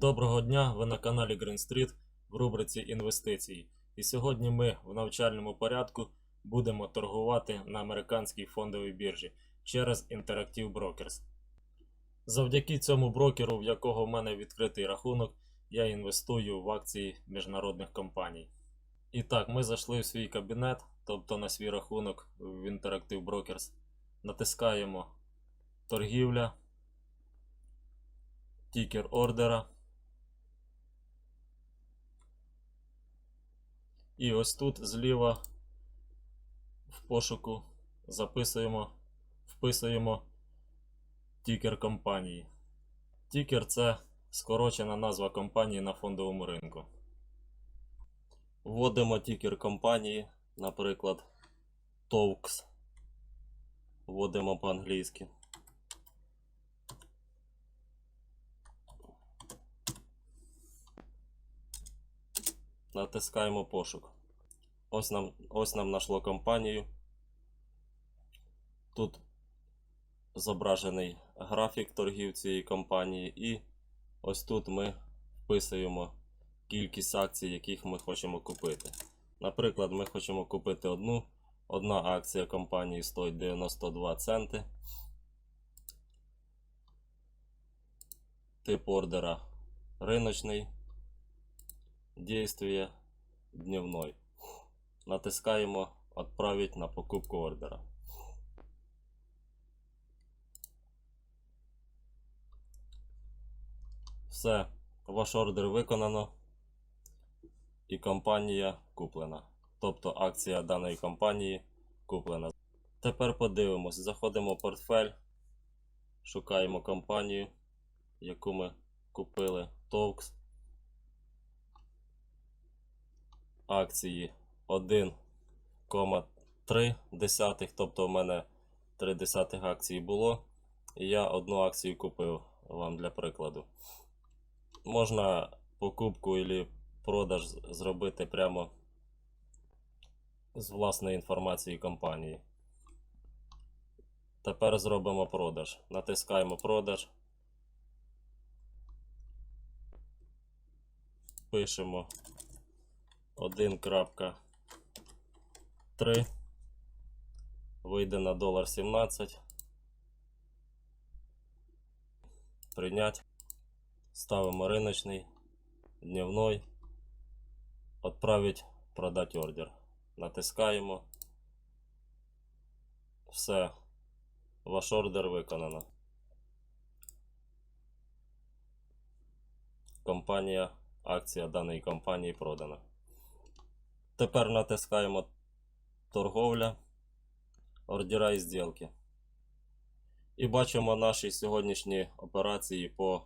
Доброго дня! Ви на каналі Green Street в рубриці інвестиції. І сьогодні ми в навчальному порядку будемо торгувати на американській фондовій біржі через Interactive Brokers. Завдяки цьому брокеру, в якого в мене відкритий рахунок, я інвестую в акції міжнародних компаній. І так, ми зайшли в свій кабінет, тобто на свій рахунок в Interactive Brokers. Натискаємо торгівля, тікер ордера. І ось тут зліва в пошуку записуємо, вписуємо тікер компанії. Тікер це скорочена назва компанії на фондовому ринку. Вводимо тікер компанії, наприклад, TOWX. Вводимо по-англійськи. Натискаємо пошук. Ось нам, ось нам нашло компанію. Тут зображений графік торгів цієї компанії, і ось тут ми вписуємо кількість акцій, яких ми хочемо купити. Наприклад, ми хочемо купити одну. Одна акція компанії стоїть 92 центи. Тип ордера риночний. Действие дневной. Натискаємо Отправить на покупку ордера. Все, ваш ордер виконано і компанія куплена. Тобто акція даної компанії куплена. Тепер подивимось, заходимо в портфель, шукаємо компанію, яку ми купили TOWX. Акції 1,3 тобто в мене 3 десятих акції було. І я одну акцію купив вам для прикладу. Можна покупку або продаж зробити прямо з власної інформації компанії. Тепер зробимо продаж. Натискаємо продаж. Пишемо 1.3 вийде на долар 17. Прийнять. Ставимо рыночный, дневной. Отправить, продать ордер. Натискаємо. Все. Ваш ордер виконано. Компанія, акція даної компанії продана. Тепер натискаємо торговля, ордера і зділки. І бачимо наші сьогоднішні операції по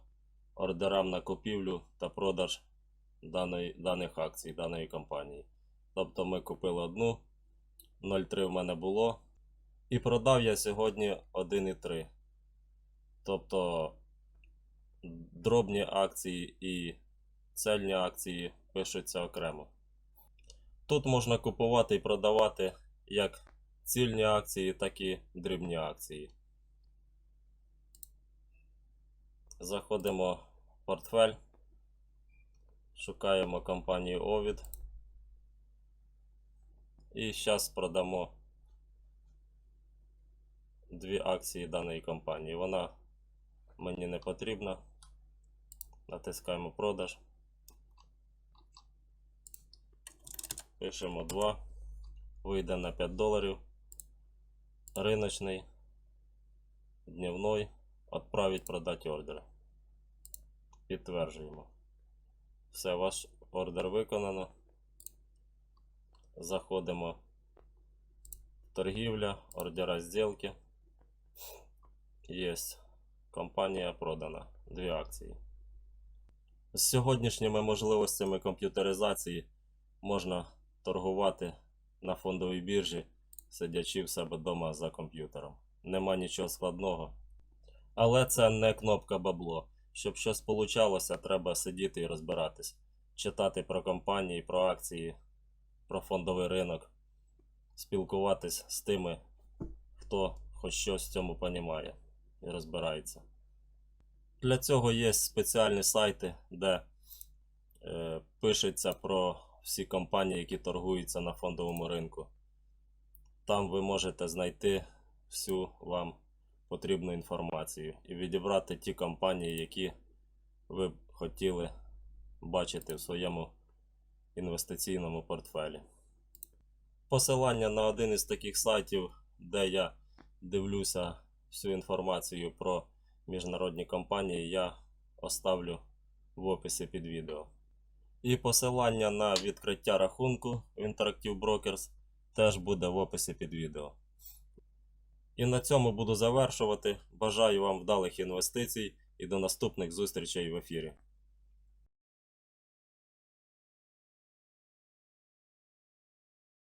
ордерам на купівлю та продаж даної, даних акцій даної компанії. Тобто ми купили одну, 0,3 в мене було. І продав я сьогодні 1,3. Тобто дробні акції і цельні акції пишуться окремо. Тут можна купувати і продавати як цільні акції, так і дрібні акції. Заходимо в портфель, шукаємо компанію Ovid. І зараз продамо дві акції даної компанії. Вона мені не потрібна. Натискаємо продаж. Пишемо 2. Вийде на 5 доларів. Риночний. Дневной. Отправить продать ордер. Підтверджуємо. Все, ваш ордер виконано. Заходимо в торгівля, ордера сделки. Є. Компанія продана. Дві акції. З сьогоднішніми можливостями комп'ютеризації можна торгувати на фондовій біржі, сидячи в себе вдома за комп'ютером. Нема нічого складного. Але це не кнопка бабло. Щоб щось получалося, треба сидіти і розбиратись, читати про компанії, про акції, про фондовий ринок, спілкуватись з тими, хто хоч щось в цьому понімає і розбирається. Для цього є спеціальні сайти, де е, пишеться про всі компанії, які торгуються на фондовому ринку. Там ви можете знайти всю вам потрібну інформацію і відібрати ті компанії, які ви б хотіли бачити в своєму інвестиційному портфелі. Посилання на один із таких сайтів, де я дивлюся всю інформацію про міжнародні компанії, я оставлю в описі під відео. І посилання на відкриття рахунку в Interactive Brokers теж буде в описі під відео. І на цьому буду завершувати. Бажаю вам вдалих інвестицій і до наступних зустрічей в ефірі.